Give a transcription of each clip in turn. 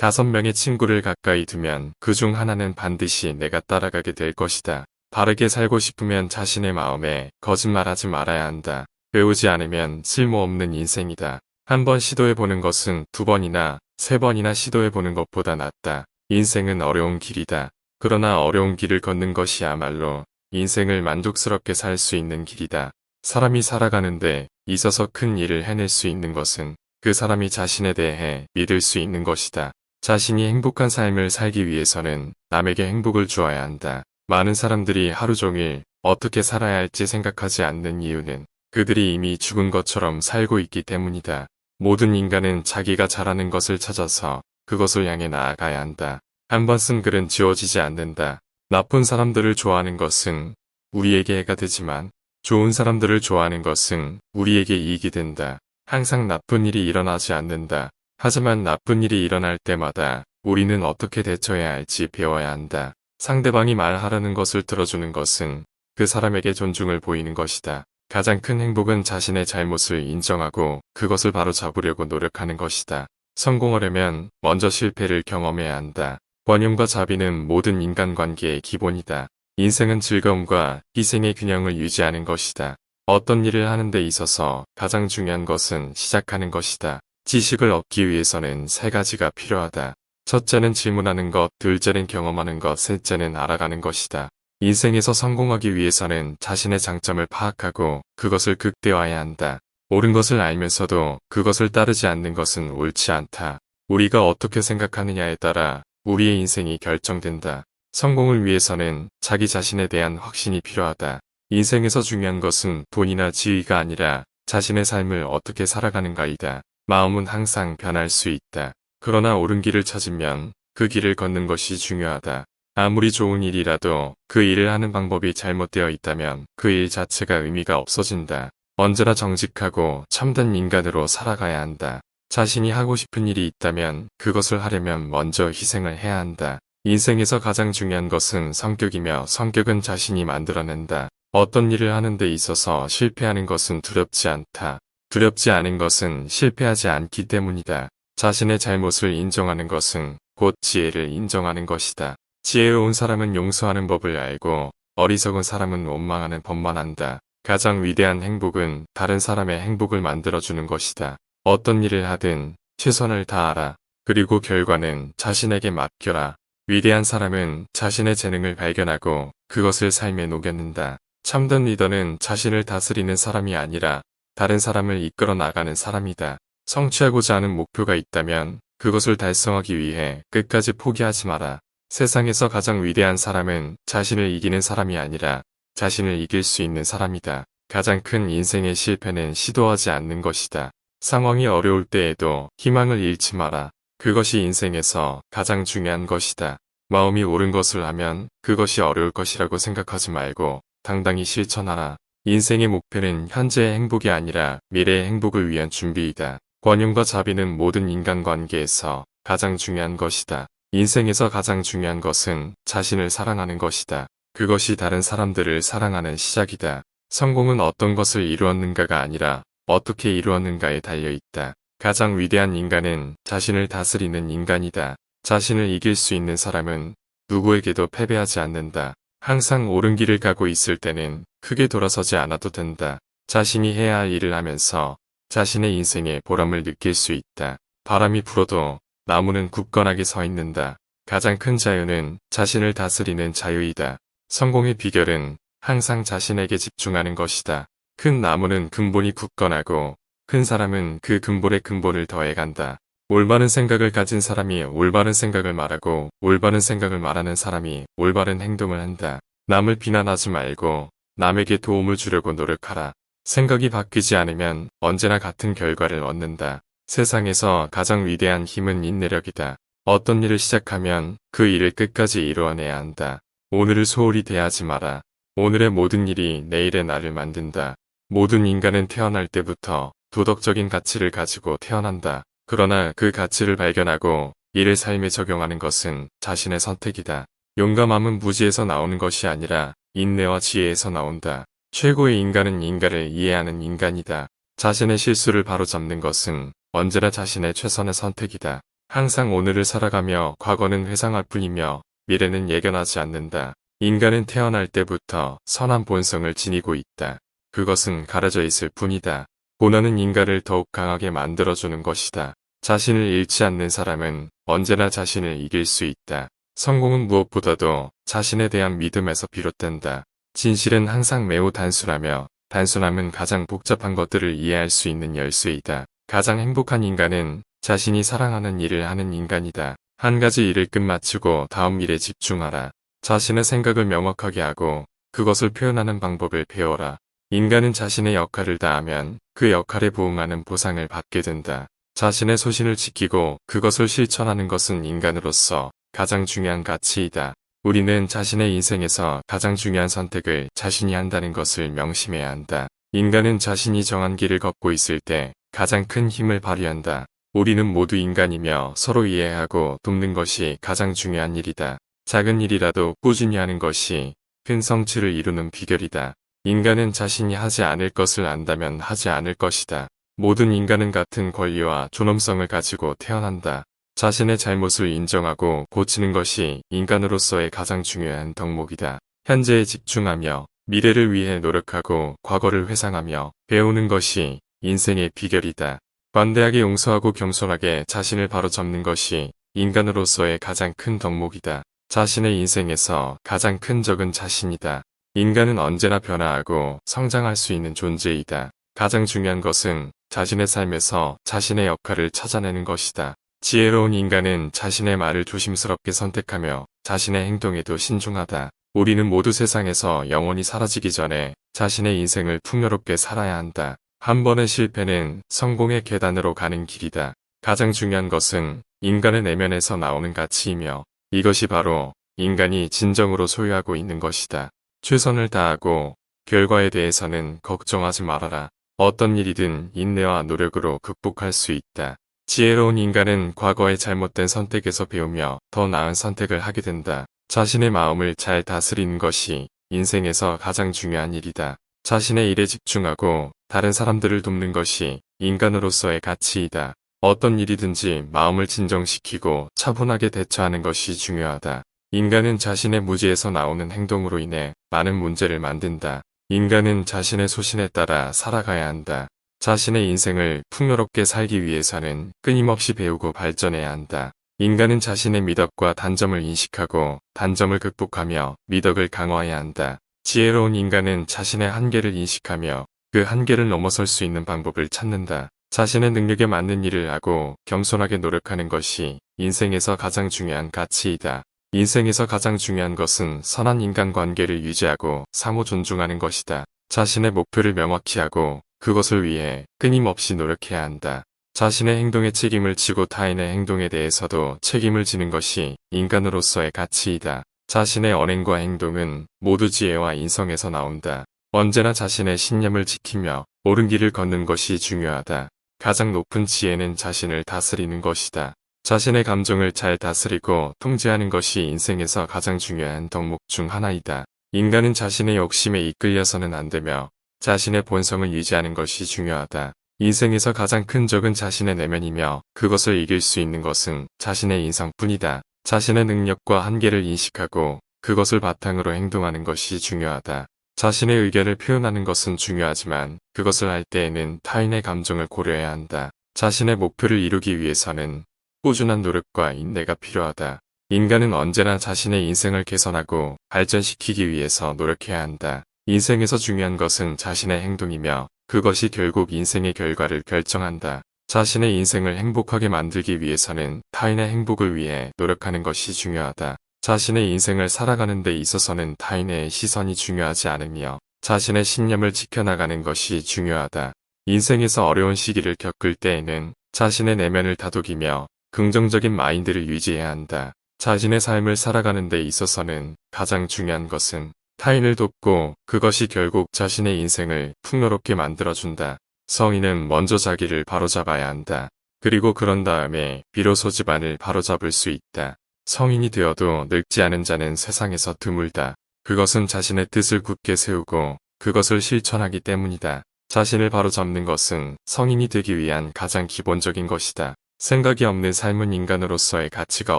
다섯 명의 친구를 가까이 두면 그 중 하나는 반드시 내가 따라가게 될 것이다. 바르게 살고 싶으면 자신의 마음에 거짓말하지 말아야 한다. 배우지 않으면 쓸모없는 인생이다. 한 번 시도해보는 것은 두 번이나 세 번이나 시도해보는 것보다 낫다. 인생은 어려운 길이다. 그러나 어려운 길을 걷는 것이야말로 인생을 만족스럽게 살 수 있는 길이다. 사람이 살아가는데 있어서 큰 일을 해낼 수 있는 것은 그 사람이 자신에 대해 믿을 수 있는 것이다. 자신이 행복한 삶을 살기 위해서는 남에게 행복을 주어야 한다. 많은 사람들이 하루 종일 어떻게 살아야 할지 생각하지 않는 이유는 그들이 이미 죽은 것처럼 살고 있기 때문이다. 모든 인간은 자기가 잘하는 것을 찾아서 그것을 향해 나아가야 한다. 한 번 쓴 글은 지워지지 않는다. 나쁜 사람들을 좋아하는 것은 우리에게 해가 되지만 좋은 사람들을 좋아하는 것은 우리에게 이익이 된다. 항상 나쁜 일이 일어나지 않는다. 하지만 나쁜 일이 일어날 때마다 우리는 어떻게 대처해야 할지 배워야 한다. 상대방이 말하려는 것을 들어주는 것은 그 사람에게 존중을 보이는 것이다. 가장 큰 행복은 자신의 잘못을 인정하고 그것을 바로 잡으려고 노력하는 것이다. 성공하려면 먼저 실패를 경험해야 한다. 원흉과 자비는 모든 인간관계의 기본이다. 인생은 즐거움과 희생의 균형을 유지하는 것이다. 어떤 일을 하는 데 있어서 가장 중요한 것은 시작하는 것이다. 지식을 얻기 위해서는 세 가지가 필요하다. 첫째는 질문하는 것, 둘째는 경험하는 것, 셋째는 알아가는 것이다. 인생에서 성공하기 위해서는 자신의 장점을 파악하고 그것을 극대화해야 한다. 옳은 것을 알면서도 그것을 따르지 않는 것은 옳지 않다. 우리가 어떻게 생각하느냐에 따라 우리의 인생이 결정된다. 성공을 위해서는 자기 자신에 대한 확신이 필요하다. 인생에서 중요한 것은 돈이나 지위가 아니라 자신의 삶을 어떻게 살아가는가이다. 마음은 항상 변할 수 있다. 그러나 옳은 길을 찾으면 그 길을 걷는 것이 중요하다. 아무리 좋은 일이라도 그 일을 하는 방법이 잘못되어 있다면 그 일 자체가 의미가 없어진다. 언제나 정직하고 참된 인간으로 살아가야 한다. 자신이 하고 싶은 일이 있다면 그것을 하려면 먼저 희생을 해야 한다. 인생에서 가장 중요한 것은 성격이며 성격은 자신이 만들어낸다. 어떤 일을 하는 데 있어서 실패하는 것은 두렵지 않다. 두렵지 않은 것은 실패하지 않기 때문이다. 자신의 잘못을 인정하는 것은 곧 지혜를 인정하는 것이다. 지혜로운 사람은 용서하는 법을 알고 어리석은 사람은 원망하는 법만 한다. 가장 위대한 행복은 다른 사람의 행복을 만들어주는 것이다. 어떤 일을 하든 최선을 다하라. 그리고 결과는 자신에게 맡겨라. 위대한 사람은 자신의 재능을 발견하고 그것을 삶에 녹여낸다. 참된 리더는 자신을 다스리는 사람이 아니라 다른 사람을 이끌어 나가는 사람이다. 성취하고자 하는 목표가 있다면 그것을 달성하기 위해 끝까지 포기하지 마라. 세상에서 가장 위대한 사람은 자신을 이기는 사람이 아니라 자신을 이길 수 있는 사람이다. 가장 큰 인생의 실패는 시도하지 않는 것이다. 상황이 어려울 때에도 희망을 잃지 마라. 그것이 인생에서 가장 중요한 것이다. 마음이 옳은 것을 하면 그것이 어려울 것이라고 생각하지 말고 당당히 실천하라. 인생의 목표는 현재의 행복이 아니라 미래의 행복을 위한 준비이다. 권용과 자비는 모든 인간관계에서 가장 중요한 것이다. 인생에서 가장 중요한 것은 자신을 사랑하는 것이다. 그것이 다른 사람들을 사랑하는 시작이다. 성공은 어떤 것을 이루었는가가 아니라 어떻게 이루었는가에 달려있다. 가장 위대한 인간은 자신을 다스리는 인간이다. 자신을 이길 수 있는 사람은 누구에게도 패배하지 않는다. 항상 옳은 길을 가고 있을 때는 크게 돌아서지 않아도 된다. 자신이 해야 할 일을 하면서 자신의 인생에 보람을 느낄 수 있다. 바람이 불어도 나무는 굳건하게 서 있는다. 가장 큰 자유는 자신을 다스리는 자유이다. 성공의 비결은 항상 자신에게 집중하는 것이다. 큰 나무는 근본이 굳건하고 큰 사람은 그 근본에 근본을 더해간다. 올바른 생각을 가진 사람이 올바른 생각을 말하고 올바른 생각을 말하는 사람이 올바른 행동을 한다. 남을 비난하지 말고 남에게 도움을 주려고 노력하라. 생각이 바뀌지 않으면 언제나 같은 결과를 얻는다. 세상에서 가장 위대한 힘은 인내력이다. 어떤 일을 시작하면 그 일을 끝까지 이루어내야 한다. 오늘을 소홀히 대하지 마라. 오늘의 모든 일이 내일의 나를 만든다. 모든 인간은 태어날 때부터 도덕적인 가치를 가지고 태어난다. 그러나 그 가치를 발견하고 이를 삶에 적용하는 것은 자신의 선택이다. 용감함은 무지에서 나오는 것이 아니라 인내와 지혜에서 나온다. 최고의 인간은 인간을 이해하는 인간이다. 자신의 실수를 바로잡는 것은 언제나 자신의 최선의 선택이다. 항상 오늘을 살아가며 과거는 회상할 뿐이며 미래는 예견하지 않는다. 인간은 태어날 때부터 선한 본성을 지니고 있다. 그것은 가려져 있을 뿐이다. 본어는 인간을 더욱 강하게 만들어주는 것이다. 자신을 잃지 않는 사람은 언제나 자신을 이길 수 있다. 성공은 무엇보다도 자신에 대한 믿음에서 비롯된다. 진실은 항상 매우 단순하며 단순함은 가장 복잡한 것들을 이해할 수 있는 열쇠이다. 가장 행복한 인간은 자신이 사랑하는 일을 하는 인간이다. 한 가지 일을 끝마치고 다음 일에 집중하라. 자신의 생각을 명확하게 하고 그것을 표현하는 방법을 배워라. 인간은 자신의 역할을 다하면 그 역할에 부응하는 보상을 받게 된다. 자신의 소신을 지키고 그것을 실천하는 것은 인간으로서 가장 중요한 가치이다. 우리는 자신의 인생에서 가장 중요한 선택을 자신이 한다는 것을 명심해야 한다. 인간은 자신이 정한 길을 걷고 있을 때 가장 큰 힘을 발휘한다. 우리는 모두 인간이며 서로 이해하고 돕는 것이 가장 중요한 일이다. 작은 일이라도 꾸준히 하는 것이 큰 성취를 이루는 비결이다. 인간은 자신이 하지 않을 것을 안다면 하지 않을 것이다. 모든 인간은 같은 권리와 존엄성을 가지고 태어난다. 자신의 잘못을 인정하고 고치는 것이 인간으로서의 가장 중요한 덕목이다. 현재에 집중하며 미래를 위해 노력하고 과거를 회상하며 배우는 것이 인생의 비결이다. 관대하게 용서하고 겸손하게 자신을 바로잡는 것이 인간으로서의 가장 큰 덕목이다. 자신의 인생에서 가장 큰 적은 자신이다. 인간은 언제나 변화하고 성장할 수 있는 존재이다. 가장 중요한 것은 자신의 삶에서 자신의 역할을 찾아내는 것이다. 지혜로운 인간은 자신의 말을 조심스럽게 선택하며 자신의 행동에도 신중하다. 우리는 모두 세상에서 영원히 사라지기 전에 자신의 인생을 풍요롭게 살아야 한다. 한 번의 실패는 성공의 계단으로 가는 길이다. 가장 중요한 것은 인간의 내면에서 나오는 가치이며 이것이 바로 인간이 진정으로 소유하고 있는 것이다. 최선을 다하고 결과에 대해서는 걱정하지 말아라. 어떤 일이든 인내와 노력으로 극복할 수 있다. 지혜로운 인간은 과거의 잘못된 선택에서 배우며 더 나은 선택을 하게 된다. 자신의 마음을 잘 다스리는 것이 인생에서 가장 중요한 일이다. 자신의 일에 집중하고 다른 사람들을 돕는 것이 인간으로서의 가치이다. 어떤 일이든지 마음을 진정시키고 차분하게 대처하는 것이 중요하다. 인간은 자신의 무지에서 나오는 행동으로 인해 많은 문제를 만든다. 인간은 자신의 소신에 따라 살아가야 한다. 자신의 인생을 풍요롭게 살기 위해서는 끊임없이 배우고 발전해야 한다. 인간은 자신의 미덕과 단점을 인식하고 단점을 극복하며 미덕을 강화해야 한다. 지혜로운 인간은 자신의 한계를 인식하며 그 한계를 넘어설 수 있는 방법을 찾는다. 자신의 능력에 맞는 일을 하고 겸손하게 노력하는 것이 인생에서 가장 중요한 가치이다. 인생에서 가장 중요한 것은 선한 인간관계를 유지하고 상호 존중하는 것이다. 자신의 목표를 명확히 하고 그것을 위해 끊임없이 노력해야 한다. 자신의 행동에 책임을 지고 타인의 행동에 대해서도 책임을 지는 것이 인간으로서의 가치이다. 자신의 언행과 행동은 모두 지혜와 인성에서 나온다. 언제나 자신의 신념을 지키며 옳은 길을 걷는 것이 중요하다. 가장 높은 지혜는 자신을 다스리는 것이다. 자신의 감정을 잘 다스리고 통제하는 것이 인생에서 가장 중요한 덕목 중 하나이다. 인간은 자신의 욕심에 이끌려서는 안 되며 자신의 본성을 유지하는 것이 중요하다. 인생에서 가장 큰 적은 자신의 내면이며 그것을 이길 수 있는 것은 자신의 인성뿐이다. 자신의 능력과 한계를 인식하고 그것을 바탕으로 행동하는 것이 중요하다. 자신의 의견을 표현하는 것은 중요하지만 그것을 할 때에는 타인의 감정을 고려해야 한다. 자신의 목표를 이루기 위해서는 꾸준한 노력과 인내가 필요하다. 인간은 언제나 자신의 인생을 개선하고 발전시키기 위해서 노력해야 한다. 인생에서 중요한 것은 자신의 행동이며 그것이 결국 인생의 결과를 결정한다. 자신의 인생을 행복하게 만들기 위해서는 타인의 행복을 위해 노력하는 것이 중요하다. 자신의 인생을 살아가는 데 있어서는 타인의 시선이 중요하지 않으며 자신의 신념을 지켜나가는 것이 중요하다. 인생에서 어려운 시기를 겪을 때에는 자신의 내면을 다독이며 긍정적인 마인드를 유지해야 한다. 자신의 삶을 살아가는 데 있어서는 가장 중요한 것은 타인을 돕고 그것이 결국 자신의 인생을 풍요롭게 만들어준다. 성인은 먼저 자기를 바로잡아야 한다. 그리고 그런 다음에 비로소 집안을 바로잡을 수 있다. 성인이 되어도 늙지 않은 자는 세상에서 드물다. 그것은 자신의 뜻을 굳게 세우고 그것을 실천하기 때문이다. 자신을 바로잡는 것은 성인이 되기 위한 가장 기본적인 것이다. 생각이 없는 삶은 인간으로서의 가치가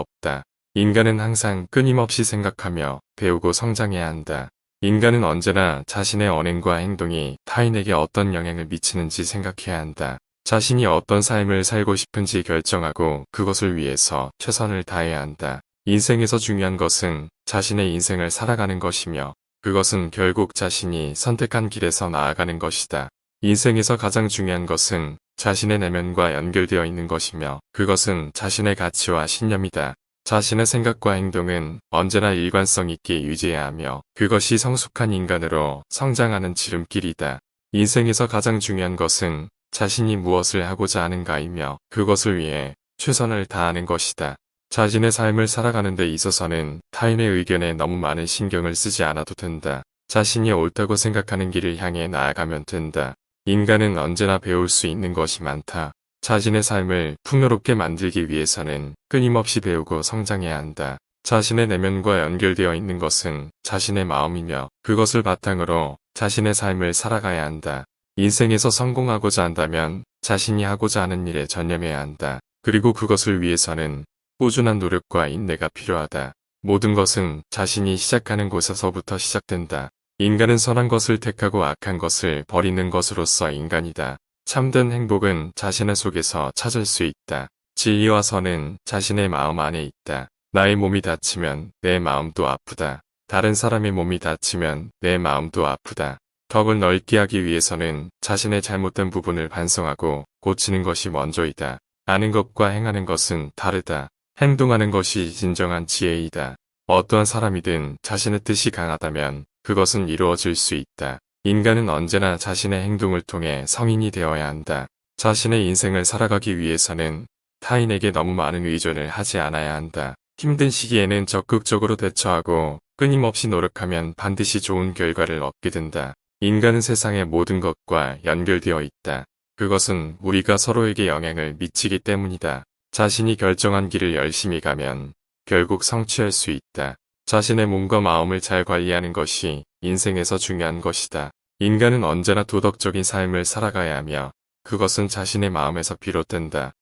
없다. 인간은 항상 끊임없이 생각하며 배우고 성장해야 한다. 인간은 언제나 자신의 언행과 행동이 타인에게 어떤 영향을 미치는지 생각해야 한다. 자신이 어떤 삶을 살고 싶은지 결정하고 그것을 위해서 최선을 다해야 한다. 인생에서 중요한 것은 자신의 인생을 살아가는 것이며 그것은 결국 자신이 선택한 길에서 나아가는 것이다. 인생에서 가장 중요한 것은 자신의 내면과 연결되어 있는 것이며 그것은 자신의 가치와 신념이다. 자신의 생각과 행동은 언제나 일관성 있게 유지해야 하며 그것이 성숙한 인간으로 성장하는 지름길이다. 인생에서 가장 중요한 것은 자신이 무엇을 하고자 하는가이며 그것을 위해 최선을 다하는 것이다. 자신의 삶을 살아가는 데 있어서는 타인의 의견에 너무 많은 신경을 쓰지 않아도 된다. 자신이 옳다고 생각하는 길을 향해 나아가면 된다. 인간은 언제나 배울 수 있는 것이 많다. 자신의 삶을 풍요롭게 만들기 위해서는 끊임없이 배우고 성장해야 한다. 자신의 내면과 연결되어 있는 것은 자신의 마음이며 그것을 바탕으로 자신의 삶을 살아가야 한다. 인생에서 성공하고자 한다면 자신이 하고자 하는 일에 전념해야 한다. 그리고 그것을 위해서는 꾸준한 노력과 인내가 필요하다. 모든 것은 자신이 시작하는 곳에서부터 시작된다. 인간은 선한 것을 택하고 악한 것을 버리는 것으로서 인간이다. 참된 행복은 자신의 속에서 찾을 수 있다. 진리와 선은 자신의 마음 안에 있다. 나의 몸이 다치면 내 마음도 아프다. 다른 사람의 몸이 다치면 내 마음도 아프다. 덕을 넓게 하기 위해서는 자신의 잘못된 부분을 반성하고 고치는 것이 먼저이다. 아는 것과 행하는 것은 다르다. 행동하는 것이 진정한 지혜이다. 어떠한 사람이든 자신의 뜻이 강하다면 그것은 이루어질 수 있다. 인간은 언제나 자신의 행동을 통해 성인이 되어야 한다. 자신의 인생을 살아가기 위해서는 타인에게 너무 많은 의존을 하지 않아야 한다. 힘든 시기에는 적극적으로 대처하고 끊임없이 노력하면 반드시 좋은 결과를 얻게 된다. 인간은 세상의 모든 것과 연결되어 있다. 그것은 우리가 서로에게 영향을 미치기 때문이다. 자신이 결정한 길을 열심히 가면 결국 성취할 수 있다. 자신의 몸과 마음을 잘 관리하는 것이 인생에서 중요한 것이다. 인간은 언제나 도덕적인 삶을 살아가야 하며 그것은 자신의 마음에서 비롯된다.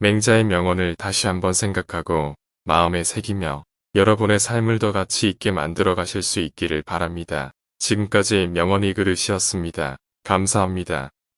맹자의 명언을 다시 한번 생각하고 마음에 새기며 여러분의 삶을 더 가치 있게 만들어 가실 수 있기를 바랍니다. 지금까지 명언이 그릇이었습니다. 감사합니다.